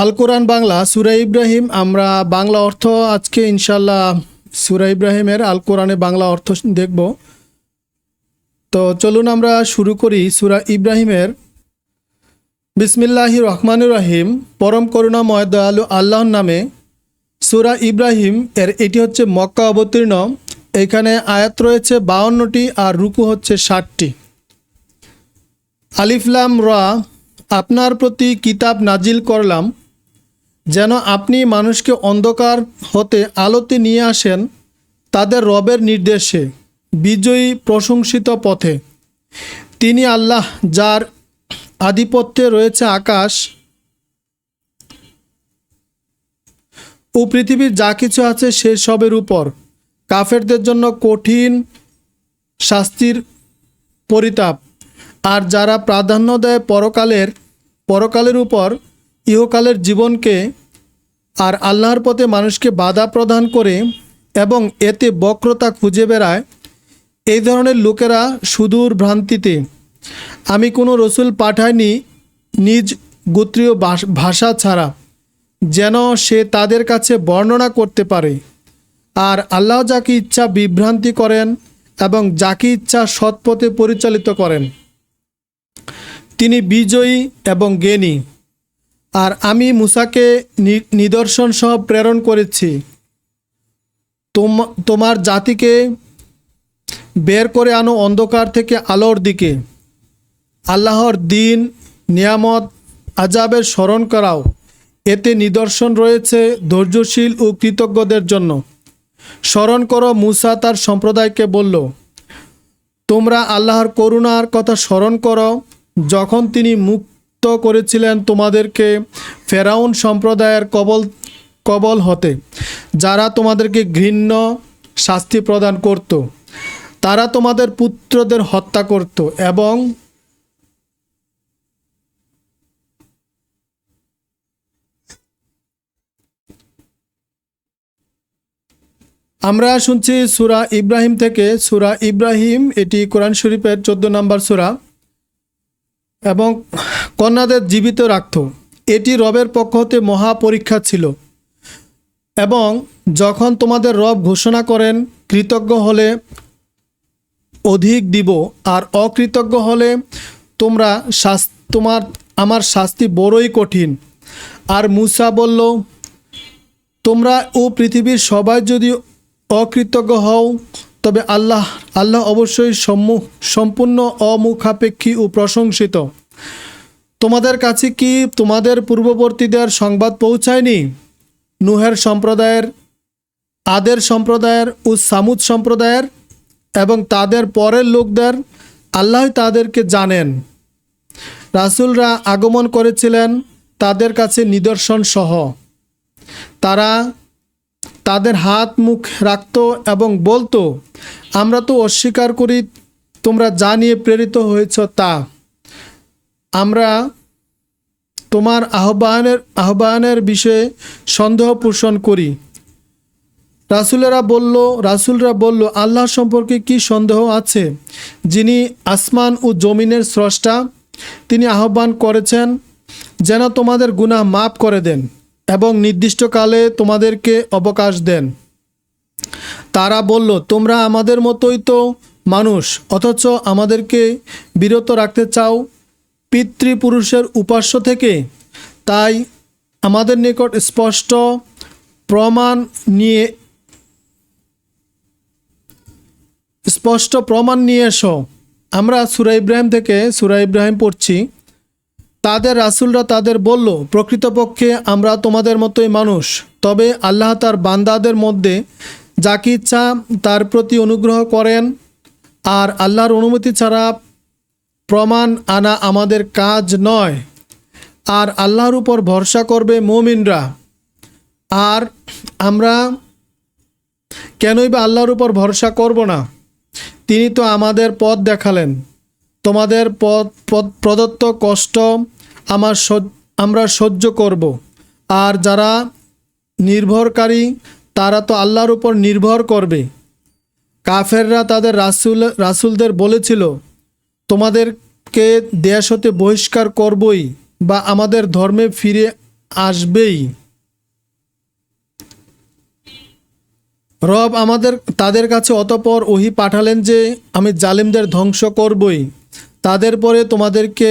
আল কোরআন বাংলা, সুরা ইব্রাহিম। আমরা বাংলা অর্থ আজকে ইনশাল্লাহ সুরা ইব্রাহিমের আল কোরআনে বাংলা অর্থ দেখব। তো চলুন আমরা শুরু করি সুরা ইব্রাহিমের। বিসমিল্লাহি রহমান রাহিম। পরম করুণাময় দয়ালু আল্লাহর নামে সুরা ইব্রাহিম, এর এটি হচ্ছে মক্কা অবতীর্ণ। এখানে আয়াত রয়েছে বাউন্নটি আর রুকু হচ্ছে ষাটটি। আলিফলাম রা, আপনার প্রতি কিতাব নাজিল করলাম। যেন আপনি মানুষকে অন্ধকার হতে আলোতে নিয়ে আসেন তাদের রবের নির্দেশে, বিজয়ী প্রশংসিত পথে। তিনি আল্লাহ যার আধিপত্যে রয়েছে আকাশ ও পৃথিবীর যা কিছু আছে সে সবের উপর। কাফেরদের জন্য কঠিন শাস্তির পরিতাপ। আর যারা প্রাধান্য দেয় পরকালের পরকালের উপর ইহকালের জীবনকে আর আল্লাহর পথে মানুষকে বাধা প্রদান করে এবং এতে বক্রতা খুঁজে বেড়ায়, এই ধরনের লোকেরা সুদূর ভ্রান্তিতে। আমি কোনো রসুল পাঠাইনি নিজ গোত্রীয় ভাষ- ছাড়া, যেন সে তাদের কাছে বর্ণনা করতে পারে। আর আল্লাহ যাকে ইচ্ছা বিভ্রান্তি করেন এবং যাকে ইচ্ছা সৎপথে পরিচালিত করেন। তিনি বিজয়ী এবং জ্ঞানী। আর আমি মুসাকে নিদর্শন সহ প্রেরণ করেছি। তোম- তোমার জাতিকে বের করে আনো অন্ধকার থেকে আলোর দিকে। আল্লাহর দিন, নিয়ামত আজাবের স্মরণ করাও। এতে নিদর্শন রয়েছে ধৈর্যশীল ও কৃতজ্ঞদের জন্য। স্মরণ করো, মুসা তার সম্প্রদায়কে বলল, তোমরা আল্লাহর করুণার কথা স্মরণ করো। যখন তিনি মুক্ত করেছিলেন তোমাদেরকে ফেরাউন সম্প্রদায়ের কবল কবল হতে। যারা তোমাদেরকে ঘৃণ্য শাস্তি প্রদান করত, তারা তোমাদের পুত্রদের হত্যা করত এবং আমরা শুনছি সুরা ইব্রাহিম থেকে। সুরা ইব্রাহিম, এটি কোরআন শরীফের চোদ্দ নম্বর সুরা। এবং কন্যাদের জীবিত রাখত। এটি রবের পক্ষ হতে মহা পরীক্ষা ছিল। এবং যখন তোমাদের রব ঘোষণা করেন, কৃতজ্ঞ হলে অধিক দিব, আর অকৃতজ্ঞ হলে তোমরা শাস, তোমার, আমার শাস্তি বড়ই কঠিন। আর মুসা বলল, তোমরা ও পৃথিবীর সবাই যদি অকৃতজ্ঞ হও তবে আল্লাহ আল্লাহ অবশ্যই সম্মুখ সম্পূর্ণ অমুখাপেক্ষী ও প্রশংসিত। তোমাদের কাছে কি তোমাদের পূর্ববর্তীদের সংবাদ পৌঁছায়নি? নুহের সম্প্রদায়ের, আদের সম্প্রদায়ের ও সামুদ সম্প্রদায়ের এবং তাদের পরের লোকদের আল্লাহ তাদেরকে জানেন। রাসূলরা আগমন করেছিলেন তাদের কাছে নিদর্শন সহ। তারা তাদের হাত মুখ রাখত এবং বলতো, আমরা তো অস্বীকার করি, তোমরা যা নিয়ে প্রেরিত হয়েছ তা। আমরা তোমার আহ্বানের আহ্বানের বিষয়ে সন্দেহ পোষণ করি। রাসুলেরা বলল, রাসুলরা বলল, আল্লাহ সম্পর্কে কি সন্দেহ আছে? যিনি আসমান ও জমিনের স্রষ্টা, তিনি আহ্বান করেছেন, যেন তোমাদের গুনাহ মাফ করে দেন। এবং নির্দিষ্টকালে তোমাদেরকে অবকাশ দেন। তারা বলল, তোমরা আমাদের মতোই তো মানুষ, অথচ আমাদেরকে বিরত রাখতে চাও পিতৃপুরুষের উপাস্য থেকে? তাই আমাদের নিকট স্পষ্ট প্রমাণ নিয়ে, স্পষ্ট প্রমাণ নিয়ে এসো। আমরা সুরা ইব্রাহিম থেকে সুরা ইব্রাহিম পড়ছি। তাদের রাসুলরা তাদের বলল, প্রকৃতপক্ষে আমরা তোমাদের মতোই মানুষ। তবে আল্লাহ তার বান্দাদের মধ্যে যাকে ইচ্ছা তার প্রতি অনুগ্রহ করেন। আর আল্লাহর অনুমতি ছাড়া প্রমাণ আনা আমাদের কাজ নয়। আর আল্লাহর উপর ভরসা করবে মমিনরা। আর আমরা কেনই বা আল্লাহর উপর ভরসা করব না? তিনি তো আমাদের পথ দেখালেন। তোমাদের পথ প্রদত্ত কষ্ট আমার আমরা সহ্য করব। আর যারা নির্ভরকারী, তারা তো আল্লাহর উপর নির্ভর করবে। কাফেররা তাদের রাসুল, রাসুলদের বলেছিল, তোমাদেরকে দেশ হতে বহিষ্কার করবই বা আমাদের ধর্মে ফিরে আসবেই। রব আমাদের, তাদের কাছে অতপর ওহি পাঠালেন যে, আমি জালিমদের ধ্বংস করবই। তাদের পরে তোমাদেরকে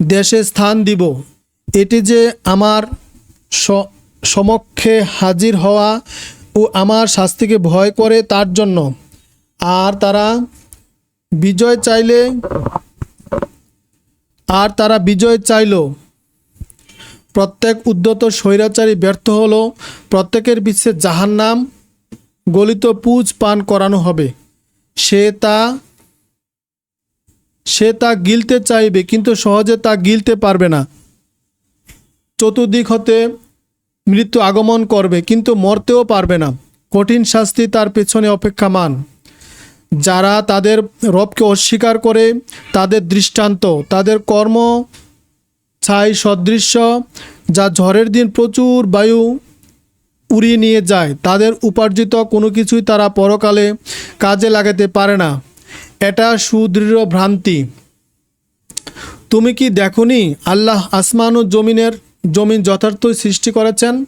দেশে স্থান দিব। এটি যে আমার সমক্ষে হাজির হওয়া ও আমার শাস্তিকে ভয় করে তার জন্য। আর তারা বিজয় চাইলে, আর তারা বিজয় চাইল। প্রত্যেক উদ্যত স্বৈরাচারী ব্যর্থ হলো, প্রত্যেকের পিছে জাহান্নাম গলিত পুজ পান করানো হবে। সে তা সে তা গিলতে চাইবে, কিন্তু সহজে তা গিলতে পারবে না। চতুর্দিক হতে মৃত্যু আগমন করবে, কিন্তু মরতেও পারবে না। কঠিন শাস্তি তার পেছনে অপেক্ষামান। যারা তাদের রবকে অস্বীকার করে, তাদের দৃষ্টান্ত, তাদের কর্ম ছাই সদৃশ্য, যা ঝড়ের দিন প্রচুর বায়ু উড়িয়ে নিয়ে যায়, তাদের উপার্জিত কোনো কিছুই তারা পরকালে কাজে লাগাতে পারে না। এটা সুদৃঢ় ভ্রান্তি। তুমি কি দেখনি আল্লাহ আসমান ও জমিনের জমিন যথার্থই সৃষ্টি করেছেন?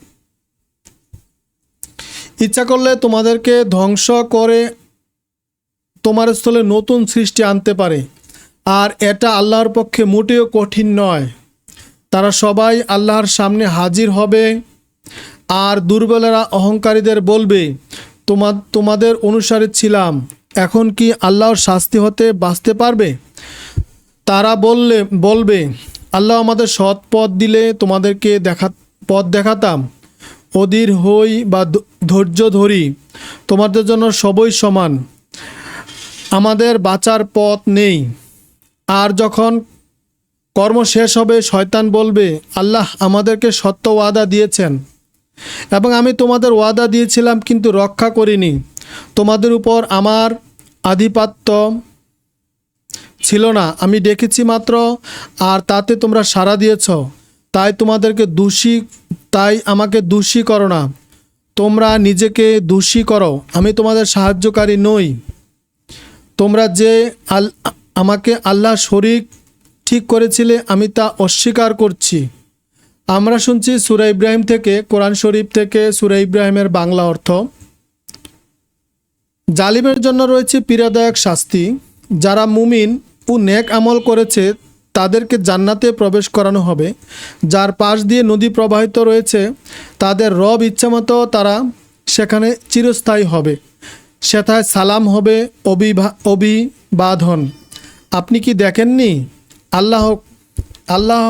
ইচ্ছা করলে তোমাদেরকে ধ্বংস করে তোমার স্থলে নতুন সৃষ্টি আনতে পারে। আর এটা আল্লাহর পক্ষে মোটেও কঠিন নয়। তারা সবাই আল্লাহর সামনে হাজির হবে। আর দুর্বলেরা অহংকারীদের বলবে, তোমা, তোমাদের অনুসারে ছিলাম। এখন কি আল্লাহর শাস্তি হতে বাঁচতে পারবে? তারা বললে, বলবে, আল্লাহ আমাদের সৎ পথ দিলে তোমাদেরকে দেখা, পথ দেখাতাম। অধীর হই বা ধৈর্য ধরি, তোমাদের জন্য সবই সমান। আমাদের বাঁচার পথ নেই। আর যখন কর্ম শেষ হবে, শয়তান বলবে, আল্লাহ আমাদেরকে সত্য ওয়াদা দিয়েছেন। এবং আমি তোমাদের ওয়াদা দিয়েছিলাম, কিন্তু রক্ষা করিনি। তোমাদের উপর আমার আধিপত্য ছিল না। আমি ডেকেছি মাত্র, আর তাতে তোমরা সাড়া দিয়েছ। তাই তোমাদেরকে দোষী, তাই আমাকে দোষী করো না। তোমরা নিজেকে দোষী করো। আমি তোমাদের সাহায্যকারী নই। তোমরা যে আল, আমাকে আল্লাহ শরিক ঠিক করেছিলে, আমি তা অস্বীকার করছি। আমরা শুনছি সুরা ইব্রাহিম থেকে, কোরআন শরীফ থেকে সুরা ইব্রাহিমের বাংলা অর্থ। জালিমের জন্য রয়েছে পীড়াদায়ক শাস্তি। যারা মুমিন ও নেক আমল করেছে, তাদেরকে জান্নাতে প্রবেশ করানো হবে। যার পাশ দিয়ে নদী প্রবাহিত রয়েছে, তাদের রব ইচ্ছামতো তারা সেখানে চিরস্থায়ী হবে। সেথায় সালাম হবে অবিভা অভিবাদন আপনি কি দেখেননি? আল্লাহ আল্লাহ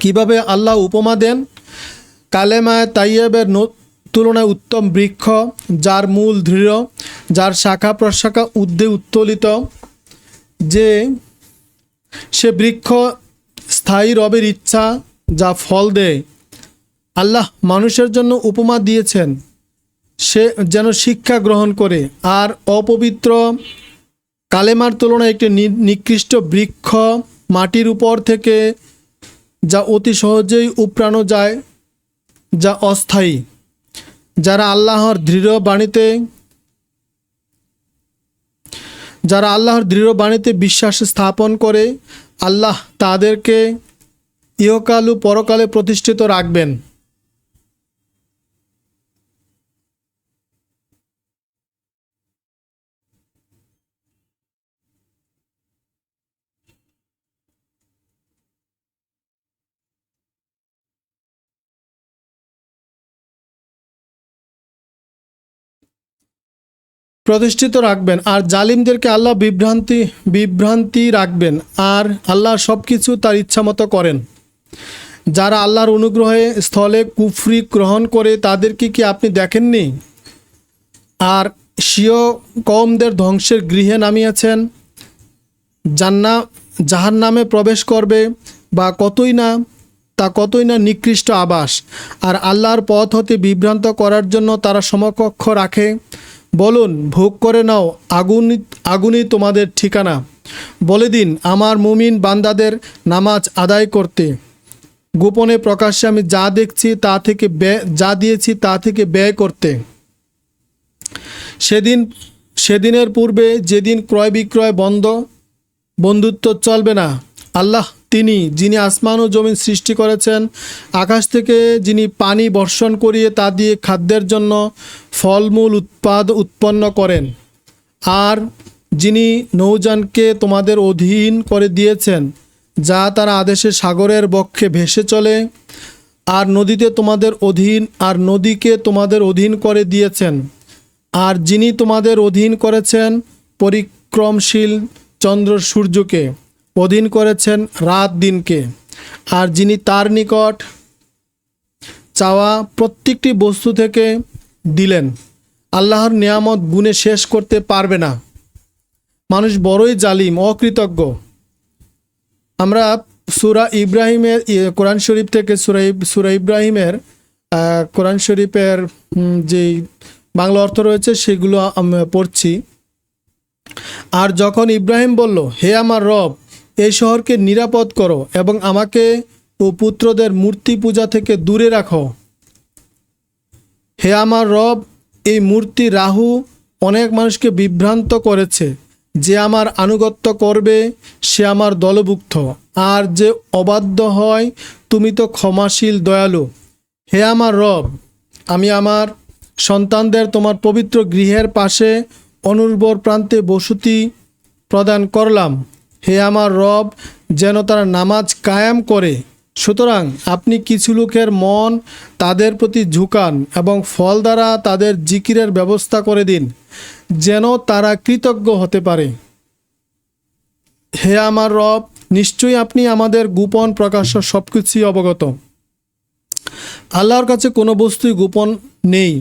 কীভাবে আল্লাহ উপমা দেন? কালেমায় তাইয়েবের তুলনায় উত্তম বৃক্ষ, যার মূল দৃঢ়, যার শাখা প্রশাখা ঊর্ধ্বে উত্তোলিত, যে সে বৃক্ষ স্থায়ী রবের ইচ্ছা, যা ফল দেয়। আল্লাহ মানুষের জন্য উপমা দিয়েছেন, সে যেন শিক্ষা গ্রহণ করে। আর অপবিত্র কালেমার তুলনায় একটি নিকৃষ্ট বৃক্ষ মাটির উপর থেকে, যা অতি সহজেই উপড়ানো যায়, যা অস্থায়ী। যারা আল্লাহর দৃঢ় বাণীতে, যারা আল্লাহর দৃঢ় বাণীতে বিশ্বাস স্থাপন করে, আল্লাহ তাদেরকে ইহকাল ও পরকালে প্রতিষ্ঠিত রাখবেন। প্রতিষ্ঠিত রাখবেন, আর জালিমদেরকে আল্লাহ বিভ্রান্তি বিভ্রান্তি রাখবেন, আর আল্লাহ সব কিছু তার ইচ্ছামতো করেন। যারা আল্লাহর অনুগ্রহে স্থলে কুফরি গ্রহণ করে, তাদেরকে কি আপনি দেখেননি? আর স্বীয় কমদের ধ্বংসের গৃহে নামিয়েছেন? জান্না জাহান নামে প্রবেশ করবে বা কতই না, তা কতই না নিকৃষ্ট আবাস। আর আল্লাহর পথ হতে বিভ্রান্ত করার জন্য তারা সমকক্ষ রাখে। বলুন, ভোগ করে নাও, আগুন আগুনই তোমাদের ঠিকানা। বলে দিন, আমার মুমিন বান্দাদের নামাজ আদায় করতে। গোপনে প্রকাশ্যে আমি যা দেখছি তা থেকে ব্যয় যা দিয়েছি তা থেকে ব্যয় করতে। সেদিন সেদিনের পূর্বে যেদিন ক্রয় বিক্রয় বন্ধ, বন্ধুত্ব চলবে না, আল্লাহ তিনি, যিনি আসমান ও জমিন সৃষ্টি করেছেন, আকাশ থেকে যিনি পানি বর্ষণ করিয়ে তা দিয়ে খাদ্যের জন্য ফলমূল উৎপাদ উৎপন্ন করেন, আর যিনি নৌযানকে তোমাদের অধীন করে দিয়েছেন, যা তারা আদেশে সাগরের বক্ষে ভেসে চলে, আর নদীতে তোমাদের অধীন, আর নদীকে তোমাদের অধীন করে দিয়েছেন, আর যিনি তোমাদের অধীন করেছেন, পরিক্রমশীল চন্দ্র সূর্যকে। অধীন করেছেন রাত দিনকে। আর যিনি তার নিকট চাওয়া প্রত্যেকটি বস্তু থেকে দিলেন, আল্লাহর নিয়ামত গুণে শেষ করতে পারবে না। মানুষ বড়ই জালিম, অকৃতজ্ঞ। আমরা সুরা ইব্রাহিমের কোরআন শরীফ থেকে সুরা সুরা ইব্রাহিমের কোরআন শরীফের যেই বাংলা অর্থ রয়েছে সেগুলো পড়ছি। আর যখন ইব্রাহিম বলল, হে আমার রব এই শহরকে নিরাপদ করো এবং আমাকে ও পুত্রদের মূর্তি পূজা থেকে দূরে রাখো। হে আমার রব, এই মূর্তি রাহু অনেক মানুষকে বিভ্রান্ত করেছে। যে আমার আনুগত্য করবে, সে আমার দলভুক্ত। আর যে অবাধ্য হয়, তুমি তো ক্ষমাশীল, দয়ালু। হে আমার রব, আমি আমার সন্তানদের তোমার পবিত্র গৃহের পাশে অনুর্বর প্রান্তে বসতি প্রদান করলাম। হে আমার রব, যেন তারা নামাজ কায়াম করে। সুতরাং আপনি কিছু লোকের মন তাদের প্রতি ঝুঁকান এবং ফল দ্বারা তাদের জিকিরের ব্যবস্থা করে দিন, যেন তারা কৃতজ্ঞ হতে পারে। হে আমার রব, নিশ্চয়ই আপনি আমাদের গোপন প্রকাশ্য সব কিছুই অবগত। আল্লাহর কাছে কোনো বস্তুই গোপন নেই,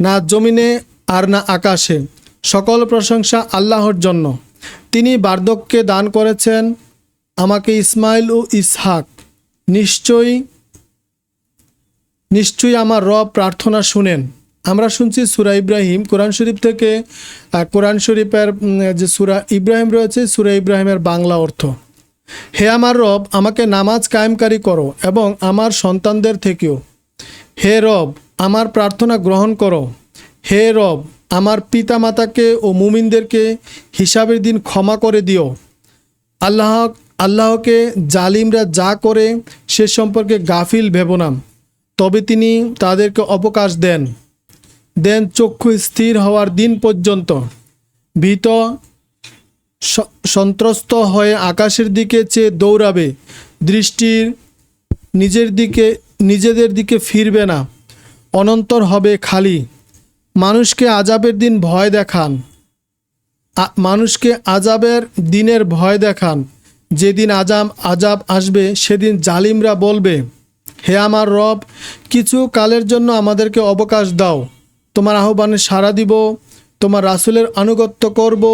না জমিনে আর না আকাশে। সকল প্রশংসা আল্লাহর জন্য। তিনি বার্ধক্যে দান করেছেন, আমাকে ইসমাইল ও ইসহাক। নিশ্চয়ই নিশ্চয়ই আমার রব প্রার্থনা শুনেন। আমরা শুনছি সুরা ইব্রাহিম, কোরআন শরীফ থেকে কোরআন শরীফের যে সুরা ইব্রাহিম রয়েছে, সুরা ইব্রাহিমের বাংলা অর্থ। হে আমার রব, আমাকে নামাজ কায়েমকারী করো এবং আমার সন্তানদের থেকেও। হে রব, আমার প্রার্থনা গ্রহণ করো। হে রব আমার পিতামাতাকে ও মুমিনদেরকে হিসাবের দিন ক্ষমা করে দিও। আল্লাহ, আল্লাহকে জালিমরা যা করে সে সম্পর্কে গাফিল ভেবনাম তবে তিনি তাদেরকে অবকাশ দেন। দেন চক্ষু স্থির হওয়ার দিন পর্যন্ত। ভীত সন্ত্রস্ত হয়ে আকাশের দিকে চেয়ে দৌড়াবে। দৃষ্টির নিজের দিকে, নিজেদের দিকে ফিরবে না। অনন্তর হবে খালি। মানুষকে আজাবের দিন ভয় দেখান। মানুষকে আজাবের দিনের ভয় দেখান। যেদিন আজাম, আজাব আসবে, সেদিন জালিমরা বলবে, হে আমার রব, কিছু কালের জন্য আমাদেরকে অবকাশ দাও। তোমার আহ্বানে সাড়া দিব, তোমার রাসূলের আনুগত্য করব।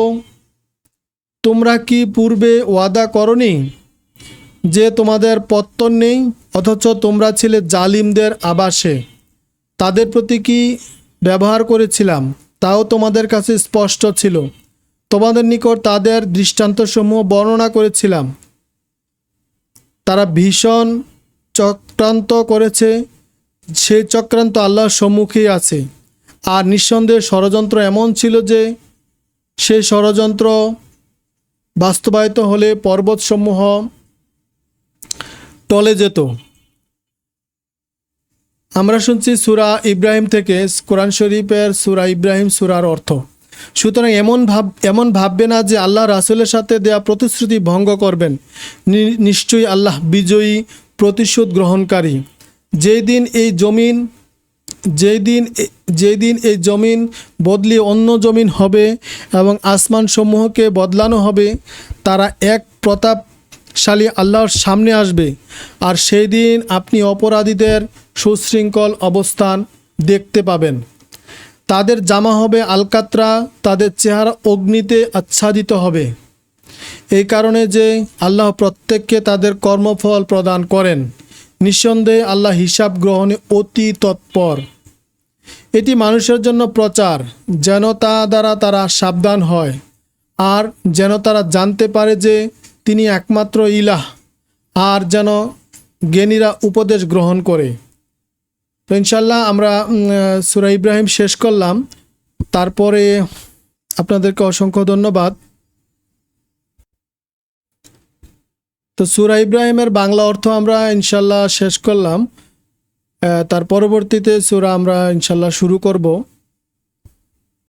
তোমরা কি পূর্বে ওয়াদা করনি যে তোমাদের পত্তন নেই, অথচ তোমরা ছিলে জালিমদের আবাসে? তাদের প্রতি কি ব্যবহার করেছিলাম, তাও তোমাদের কাছে স্পষ্ট ছিল। তোমাদের নিকট তাদের দৃষ্টান্তসমূহ বর্ণনা করেছিলাম। তারা ভীষণ চক্রান্ত করেছে সেই চক্রান্ত আল্লাহর সম্মুখেই আছে। আর নিঃসন্দেহে ষড়যন্ত্র এমন ছিল যে সেই ষড়যন্ত্র বাস্তবায়িত হলে পর্বতসমূহ টলে যেত। আমরা শুনছি সুরা ইব্রাহিম থেকে কোরআন শরীফের সুরা ইব্রাহিম সুরার অর্থ। সুতরাং এমন ভাব, এমন ভাববে না যে আল্লাহ রাসুলের সাথে দেয়া প্রতিশ্রুতি ভঙ্গ করবেন। নিশ্চয়ই আল্লাহ বিজয়ী, প্রতিশোধ গ্রহণকারী। যেই দিন এই জমিন, যেই দিন যেই দিন এই জমিন বদলি অন্য জমিন হবে এবং আসমান সমূহকে বদলানো হবে, তারা এক প্রতাপশালী আল্লাহর সামনে আসবে। আর সেই দিন আপনি অপরাধীদের সুশৃঙ্খল অবস্থান দেখতে পাবেন। তাদের জামা হবে আলকাত্রা, তাদের চেহারা অগ্নিতে আচ্ছাদিত হবে। এই কারণে যে আল্লাহ প্রত্যেককে তাদের কর্মফল প্রদান করেন, নিঃসন্দেহে আল্লাহ হিসাব গ্রহণে অতি তৎপর। এটি মানুষের জন্য প্রচার, যেন তা দ্বারা তারা সাবধান হয়, আর যেন তারা জানতে পারে যে তিনি একমাত্র ইলাহ, আর যেন জ্ঞানীরা উপদেশ গ্রহণ করে। তো ইনশাল্লাহ আমরা সুরা ইব্রাহিম শেষ করলাম। তারপরে আপনাদেরকে অসংখ্য ধন্যবাদ। তো সুরা ইব্রাহিমের বাংলা অর্থ আমরা ইনশাল্লাহ শেষ করলাম। তার পরবর্তীতে সুরা আমরা ইনশাল্লাহ শুরু করব।